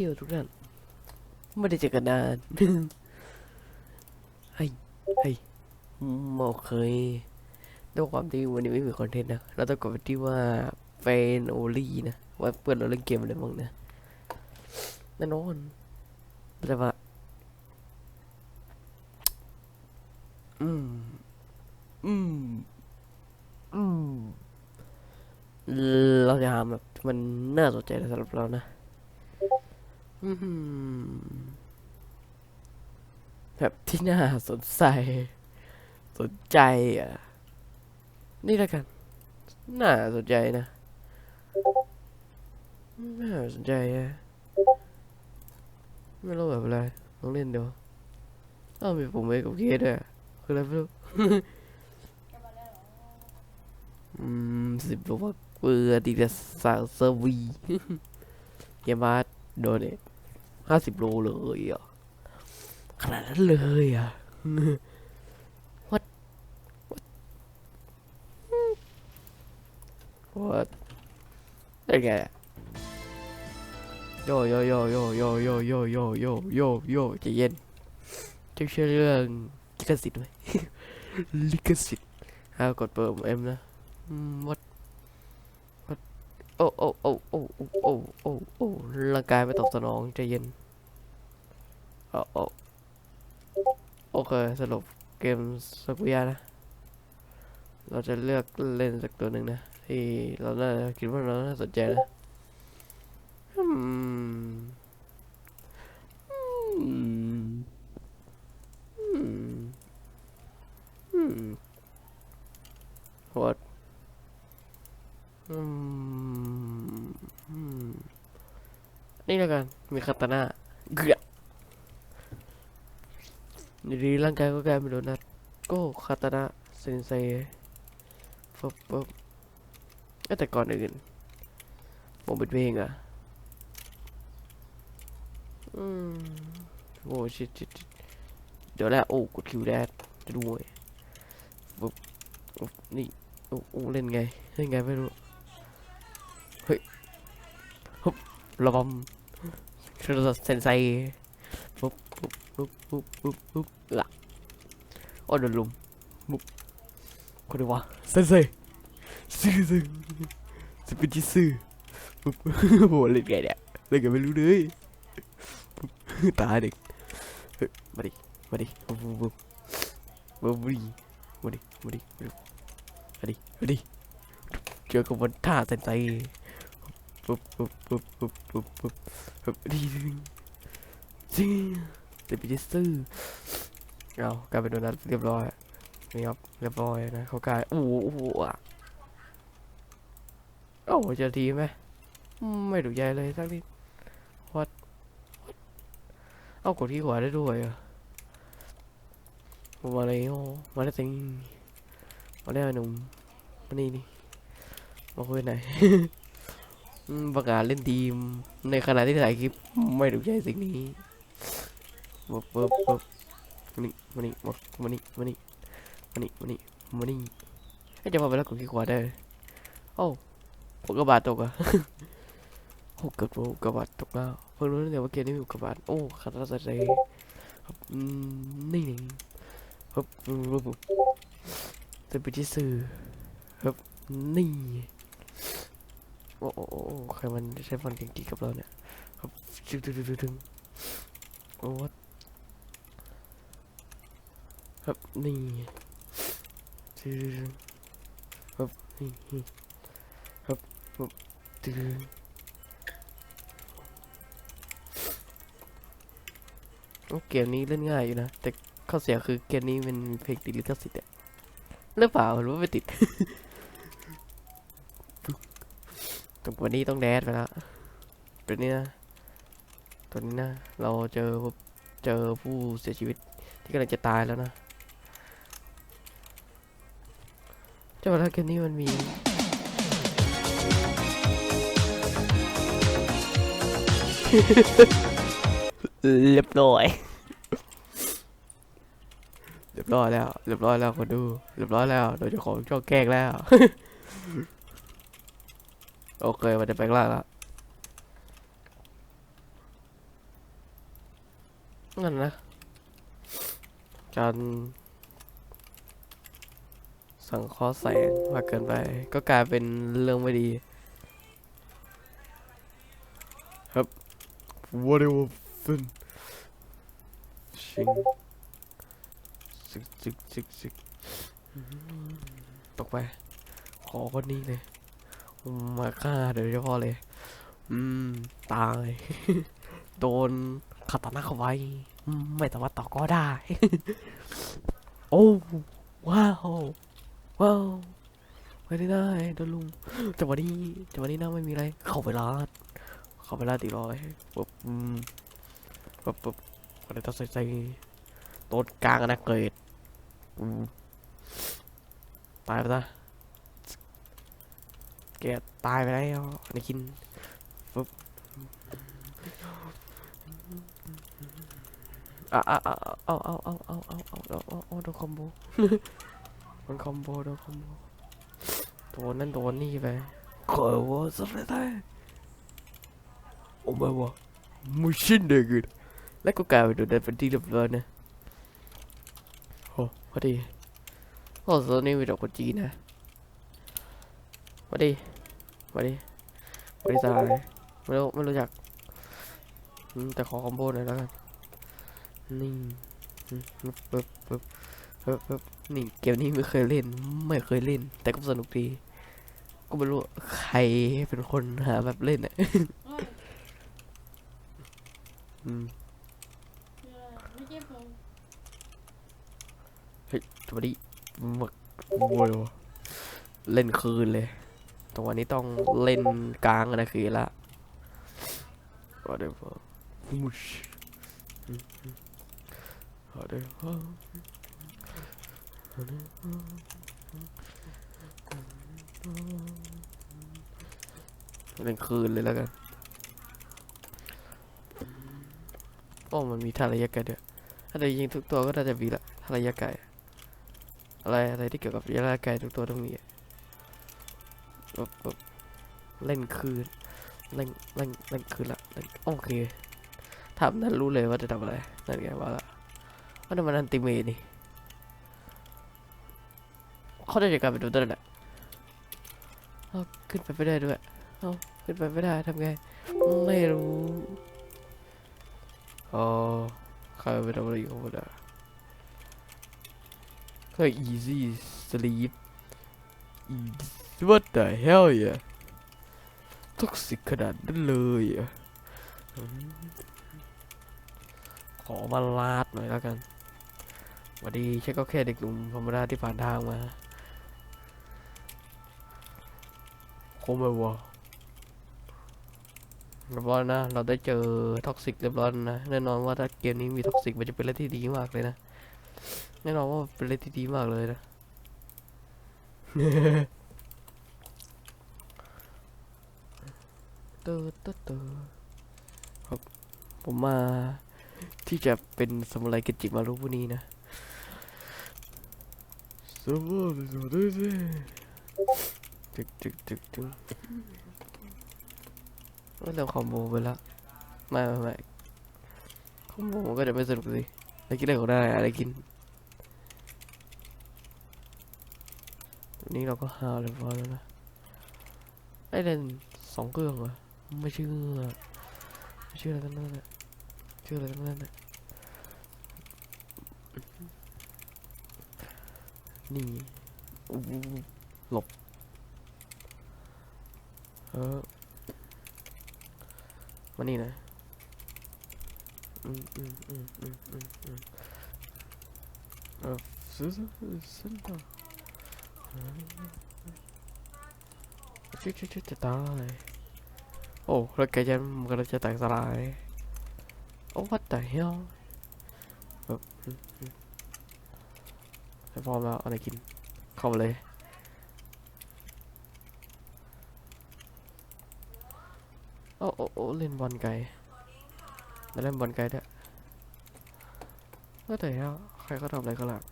อยู่ทุกท่านไม่ได้เจอกันนานเฮ้ยเฮ้ยอืมโอเคด้วยความที่วันนี้ไม่มีคอนเทนต์นะ เราต้องกดไปที่ว่าเฟนโอลี่นะ ว่าเพื่อนเราเล่นเกมอะไรบ้างนะแน่นอนแต่ว่าอืม อืม อืม เราจะหาแบบที่มันน่าสนใจสำหรับเรานะอืม แบบที่น่าสนใจ สนใจอะ นี่แล้วกัน น่าสนใจนะ น่าสนใจอะ ไม่รู้แบบอะไรลองเล่นดูอ้าวมีปุ่มเอกับเคสด้วยอะคืออะไรไม่รู้อืมสิบบอกว่าเบื่อดีแต่สาวเซอร์วีเยามาโดนเนท ห้าสิบโลเลยอะขนาดนั้นเลยอะ what what what ได้ไงอะโยโยโยโยโยโยโยโยโยโยโยใจเย็นจะเชื่อเรื่องลิขสิทธิ์ไหมลิขสิทธิ์ห้ากดเปิดเอ็มนะอืม what what โอ้โอ้โอ้โอ้โอ้โอ้โอ้ร่างกายไม่ตอบสนองใจเย็นโอ้โอ้โอเคสรุปเกมสกุยานะ เราจะเลือกเล่นสักตัวหนึ่งนะ ที่เราน่าคิดว่าเราน่าสนใจนะอืม อืม อืม what นี่แล้วกัน มีคาตาน่าเกือดีร่างกายก็กลายเป็นโดนัทก้คาตาน่าเซนเซปุ๊บปุ๊บแต่ก่อนอื่น ผมเป็นเพลงอะอืมโอ้ชิดชิดชิเดี๋ยวแล้วโอ้กดคิวแดดจะด้วยปุ๊บปุ๊บนี่โอ้เล่นไง เล่นไงไม่รู้ เฮ้ยฮึบ ระบำคือเซนไซปุ๊บปุ๊บปุ๊บปุ๊บปุ๊บปุ๊บละโอ้โดนลุมปุ๊บคนเดียววะเซนไซซื่อซื่อสปิจิซื่อปุ๊บโหเล่นไงเนี่ยเล่นไงไม่รู้เลยตายเด็กมาดิมาดิปุ๊บปุ๊บปุ๊บมาดิมาดิมาดิมาดิมาดิเจอกับบนท่าเซนไซ ปุ๊บปุ๊บปุ๊บปุ๊บปุ๊บปุ๊บปุ๊บดีจริงแต่ไปดิสซื้อเอากลายเป็นโดนัทเรียบร้อยนี่ครับเรียบร้อยนะเขากลายโอ้โหโอ้โหอะโอ้โหจะทีไหมไม่ถูกใจเลยสักนิดวัดเอากดที่ขวาได้ด้วยอะมาเลยโอ้มาได้สิงมาได้หนุ่มมานี่นี่มาคุยไหน ประกาศเล่นทีม ในขณะที่ถ่ายคลิปไม่ถูกใจสิ่งนี้ปุ๊บปุ๊บปุ๊บมานี่มานี่มานี่มานี่มานี่มานี่มานี่ให้จะมาไปแล้วกดขี้ขวาได้โอ้ผมกระบาดตกอะโอ้เกิดผมกระบาดตกแล้วเพิ่งรู้เนี่ยว่าเกมนี้มีอุกกาบาตโอ้คาตาสเตย์ครับนี่นี่ครับปุ๊บปุ๊บจะไปที่สื่อครับนี่ โอ้โอ้โอ้ใครมันใช้ฟันเก่งๆกับเราเนี่ยครับดึงดึงดึงดึงดึงโอ้วัดครับนี่ดึงดึงดึงครับนี่ครับครับดึงดึงดึงโอ้เกมนี้เล่นง่ายอยู่นะ แต่ข้อเสียคือเกมนี้เป็นเพลงติดลิขสิทธิ์อะหรือเปล่าหรือว่าไม่ติด ตรงวันนี้ต้องแดดไปแล้วตัวนี้นะตัวนี้นะ เราเจอเจอผู้เสียชีวิตที่กำลังจะตายแล้วนะเจ้าแล้วเกมนี้มันมีเรียบร้อยเรียบร้อยแล้ว เรียบร้อยแล้วคนดู เรียบร้อยแล้ว โดยเจ้าของช่องแกล้งแล้ว โอเคมันจะแปลงร่างแล้วนั่นนะ การสังเคราะห์แสงมากเกินไป ก็กลายเป็นเรื่องไม่ดี ครับ whatever fun ชิงซึกซึกซึกซึกอื้อหือตกไป ขอคนนี้เลย มาฆ่าโดยเฉพาะเลย อืม ตาย โดนคาตานะเข้าไว้ ไม่สามารถต่อก็ได้ โอ้ว้าวว้าวไม่ได้ได้โดนลุงจังหวะนี้จังหวะนี้นะไม่มีอะไร เข้าไปลาด เข้าไปลาดตีร้อยปุ๊บอืมปุ๊บปุ๊บก็เลยต้องใส่ใส่โต๊ดกลางนะเกรดอืมตายไปซะ แกตายไปแล้วอนนี้กินปุ๊บอะอะอะเอาเอาเอาเอาเอาเอาเอาเอาเอาโดนคอมโบมันคอมโบโดนคอมโบโดนนั่นโดนนี่ไปขอว่าสุดเลยโอ้ไม่วะไม่ชินเด็กเลยแล้วก็กลายเป็นโดนได้เป็นที่เรียบร้อยนะโอ้พอดีโอ้ตอนนี้มีดอกกุจีนนะพอดี พอดีพอดีตายไม่รู้ไม่รู้จักอืมแต่ขอคอมโบหน่อยแล้วกันนี่อืมปึ๊บปึ๊บปึ๊บปึ๊บปึ๊บนี่เกมนี้ไม่เคยเล่น ไม่เคยเล่น แต่ก็สนุกดี ก็ไม่รู้ว่าใครเป็นคนหาแบบเล่นอะอืมไม่เจ็บผมสวัสดีหมึกโวยวะเล่นคืนเลย ตรงวันนี้ต้องเล่นกลางอะนะคือละก็เดี๋ยวพอมุชอืมอืมก็เดี๋ยวพอเล่นคืนเลยแล้วกันโอ้มันมีท่าระยะไกลด้วยถ้าจะยิงทุกตัวก็น่าจะมีละท่าระยะไกลอะไรอะไรที่เกี่ยวกับระยะไกลทุกตัวต้องมีอะแบบแบบ เล่นคืนเล่นเล่นเล่นคืนละโอเคทำนั้นรู้เลยว่าจะทำอะไร นั่นไงว่าละว่านั่นมันอันติเมนี่เขาได้จากการเป็นตัวนั่นแหละเอาขึ้นไปไม่ได้ด้วยเอาขึ้นไปไม่ได้ทำไง ไม่รู้อ๋อใครไปทำอะไรอยู่ข้างบนอะก็ easy sleep what the hell yeah ท็อกซิกขนาดนั้นเลยอะขอมาลาดหน่อยแล้วกันสวัสดีใช่ก็แค่เด็กหนุ่มธรรมดาที่ผ่านทางมาคงไม่วะเรียบร้อยนะ เราได้เจอท็อกซิกเรียบร้อยนะ แน่นอนว่าถ้าเกมนี้มีท็อกซิกมันจะเป็นอะไรที่ดีมากเลยนะ แน่นอนว่าเป็นอะไรที่ดีมากเลยนะ เตอเตอเตอครับ ผมมาที่จะเป็นสมุไรกิจิมารุผู้นี้นะสมุไรสมุไรสิจึกจึกจึกจึกไม่ต้องคอมโบไปและไม่ไม่ไม่คอมโบมันก็จะไม่สนุกสิอะไรกินอะไรก็ได้อะไรกิน วันนี้เราก็หาเรียบร้อยแล้วนะได้เล่นสองเครื่องเหรอไม่เชื่อไม่เชื่ออะไรกันนั่นแหละเชื่ออะไรกันนั่นแหละนี่อู้หูหลบเออมานี่นะอืมอืมอืมอืมอืมอืมเออซื้อซื้อซื้อ ชิชิชิจะตาย โอ้แล้วแกจะมันกำลังจะแตกสลาย โอ้ what the hell แบบอืมอืมให้พร้อมแล้วอะไรกิน เข้ามาเลยโอ้โอ้โอ้เล่นบอลไกลแล้วเล่นบอลไกลด้วยก็แต่แล้วใครก็ทำอะไรก็หลัก